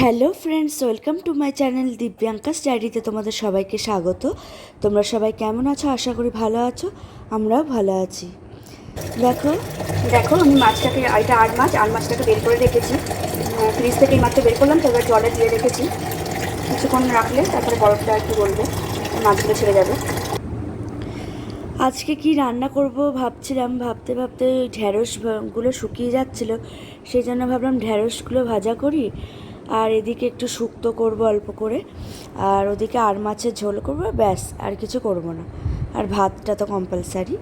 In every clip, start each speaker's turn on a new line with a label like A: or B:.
A: Hello friends welcome to my channel Divyanka ডায়েরিতে তোমাদের সবাইকে স্বাগত। তোমরা সবাই কেমন আছো? আশা করি ভালো আছো। আমরাও ভালো আছি। দেখো
B: দেখো, আমি মাছটাকে, এটা আট মাছ, আট মাছটাকে বের করে রেখেছি। ফ্রিজ থেকে এই মাছটা বের করলাম, তো জলে দিয়ে রেখেছি। কিছুক্ষণ রাখলে তারপরে বরফটা একটু গলবে মাছগুলো ছেড়ে যাবে।
A: আজকে কি রান্না করব ভাবছিলাম, ভাবতে ভাবতে ঢ্যাঁড়সগুলো শুকিয়ে যাচ্ছিল, সেই জন্য ভাবলাম ঢ্যাঁড়সগুলো ভাজা করি। আর এদিকে একটু শুক্তো করব অল্প করে, আর ওদিকে আর মাছের ঝোল করব, ব্যাস, আর কিছু করব না। আর ভাতটা তো কম্পালসারি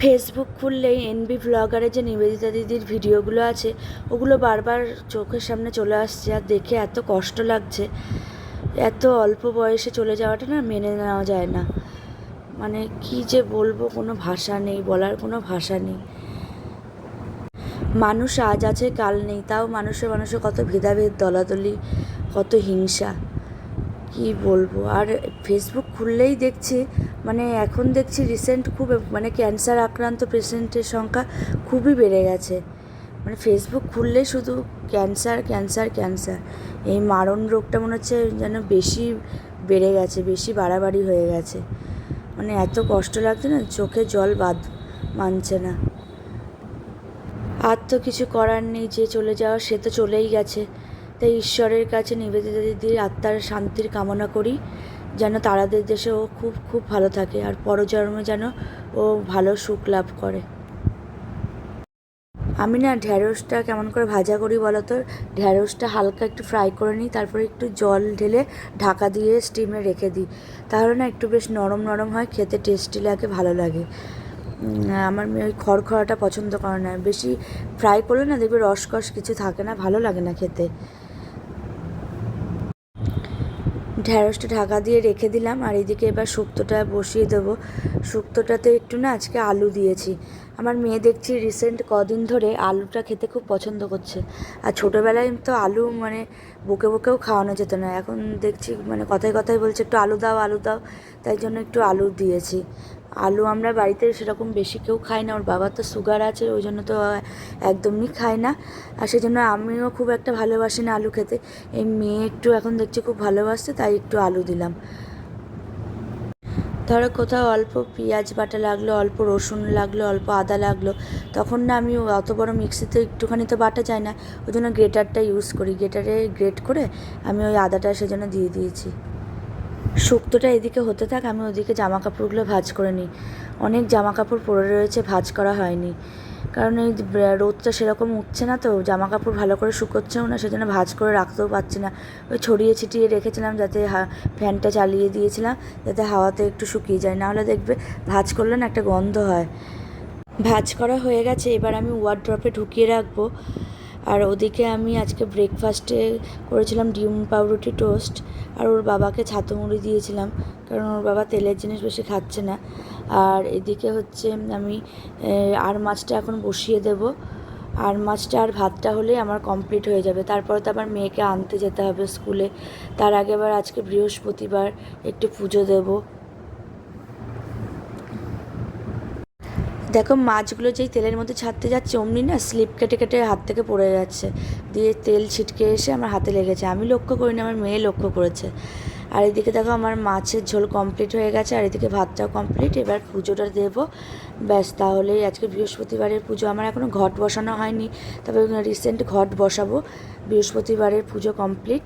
A: ফেসবুক খুললেই এনবি ব্লগারে যে নিবেদিতা দিদির ভিডিওগুলো আছে, ওগুলো বারবার চোখের সামনে চলে আসছে, আর দেখে এত কষ্ট লাগছে। এত অল্প বয়সে চলে যাওয়াটা না মেনে নেওয়া যায় না। মানে কি যে বলব, কোনো ভাষা নেই, বলার কোনো ভাষা নেই। মানুষ আজ আছে, কাল নেই। তাও মানুষের মানুষের কত ভেদাভেদ, দলাদলি, কত হিংসা। কি বলব? আর ফেসবুক খুললেই দেখছি মানে এখন দেখছি রিসেন্ট খুব মানে ক্যান্সার আক্রান্ত পেশেন্টের সংখ্যা খুবই বেড়ে গেছে। মানে ফেসবুক খুললেই শুধু ক্যান্সার ক্যান্সার ক্যান্সার এই মারণ রোগটা মনে হচ্ছে যেন বেশি বেড়ে গেছে, বেশি বাড়াবাড়ি হয়ে গেছে। মানে এত কষ্ট লাগছে না, চোখে জল বাদ, মানছে না। আর তো কিছু করার নেই, যে চলে যাওয়া সে তো চলেই গেছে। তাই ঈশ্বরের কাছে নিবেদিতা দিদির আত্মার শান্তির কামনা করি, যেন তারাদের দেশে ও খুব খুব ভালো থাকে, আর পরজন্মে যেন ও ভালো সুখ লাভ করে। আমি না ঢ্যাঁড়সটা কেমন করে ভাজা করি বলো তো ঢ্যাঁড়সটা হালকা একটু ফ্রাই করে নিই, তারপরে একটু জল ঢেলে ঢাকা দিয়ে স্টিমে রেখে দিই। তাহলে না একটু বেশ নরম নরম হয়, খেতে টেস্টি লাগে, ভালো লাগে। আমার মেয়ে ওই খড়খড়াটা পছন্দ করে না। বেশি ফ্রাই করলে না দেখবে রসকস কিছু থাকে না, ভালো লাগে না খেতে। ঢ্যাঁড়সটা ঢাকা দিয়ে রেখে দিলাম আর এদিকে এবার শুক্তোটা বসিয়ে দেবো। শুক্তোটাতে একটু না আজকে আলু দিয়েছি। আমার মেয়ে দেখছি রিসেন্ট কদিন ধরে আলুটা খেতে খুব পছন্দ করছে। আর ছোটোবেলায় তো আলু মানে বুকে বুকেও খাওয়ানো যেত না। এখন দেখছি মানে কথায় কথায় বলছে, একটু আলু দাও আলু দাও। তাই জন্য একটু আলু দিয়েছি। আলু আমরা বাড়িতে সেরকম বেশি কেউ খাই না, ওর বাবার তো সুগার আছে, ওই জন্য তো একদমই খায় না। আর সেই জন্য আমিও খুব একটা ভালোবাসি না আলু খেতে। এই মেয়ে একটু এখন দেখছি খুব ভালোবাসছে, তাই একটু আলু দিলাম। ধরো কোথাও অল্প পেঁয়াজ বাটা লাগল, অল্প রসুন লাগল, অল্প আদা লাগল, তখন না আমি অত বড় মিক্সিতে একটুখানি তো বাটা যায় না, ওই জন্য গ্রেটারটা ইউজ করি। গ্রেটারে গ্রেট করে আমি ওই আদাটা সেজন্য দিয়ে দিয়েছি। শুক্তোটা এদিকে হতে থাক, আমি ওদিকে জামা কাপড়গুলো ভাজ করে নিই। অনেক জামা কাপড় পরে রয়েছে, ভাজ করা হয়নি। কারণ এই রোদটা সেরকম উঠছে না তো জামা কাপড় ভালো করে শুকোচ্ছেও না, সেজন্য ভাজ করে রাখতেও পারছি না। ওই ছড়িয়ে ছিটিয়ে রেখেছিলাম যাতে ফ্যানটা চালিয়ে দিয়েছিলাম, যাতে হাওয়াতে একটু শুকিয়ে যায়। নাহলে দেখবে ভাজ করলে না একটা গন্ধ হয়। ভাজ করা হয়ে গেছে, এবার আমি ওয়ার্ড্রপে ঢুকিয়ে রাখব। আর ওদিকে আমি আজকে ব্রেকফাস্টে করেছিলাম ডিম পাউরুটি টোস্ট আর ওর বাবাকে ছাতু মুড়ি দিয়েছিলাম, কারণ ওর বাবা তেলের জিনিস বেশি খাচ্ছে না। আর এদিকে হচ্ছে আমি আর মাছটা এখন বসিয়ে দেব। আর মাছটা আর ভাতটা হলেই আমার কমপ্লিট হয়ে যাবে। তারপরে তো আবার মেয়েকে আনতে যেতে হবে স্কুলে। তার আগে আবার আজকে বৃহস্পতিবার একটু পুজো দেবো। মাছগুলো যেই তেলের মধ্যে ছাড়তে যাচ্ছে, অমনি না স্লিপ কেটে কেটে হাত থেকে পড়ে যাচ্ছে। দিয়ে তেল ছিটকে এসে আমার হাতে লেগেছে। আমি লক্ষ্য করিনি, আমার মেয়ে লক্ষ্য করেছে। আর এদিকে দেখো আমার মাছের ঝোল কমপ্লিট হয়ে গেছে, আর এদিকে ভাতটাও কমপ্লিট এবার পুজোটা দেবো। ব্যাস, তাহলেই আজকে বৃহস্পতিবারের পুজো। আমার এখনও ঘট বসানো হয়নি, তবে রিসেন্ট ঘট বসাবো। বৃহস্পতিবারের পুজো কমপ্লিট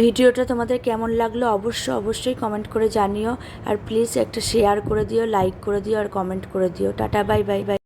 A: ভিডিওটা তোমাদের কেমন লাগল অবশ্যই অবশ্যই কমেন্ট করে জানিও। আর প্লিজ একটা শেয়ার করে দিও লাইক করে দিও, আর কমেন্ট করে দিও। Tata bye bye bye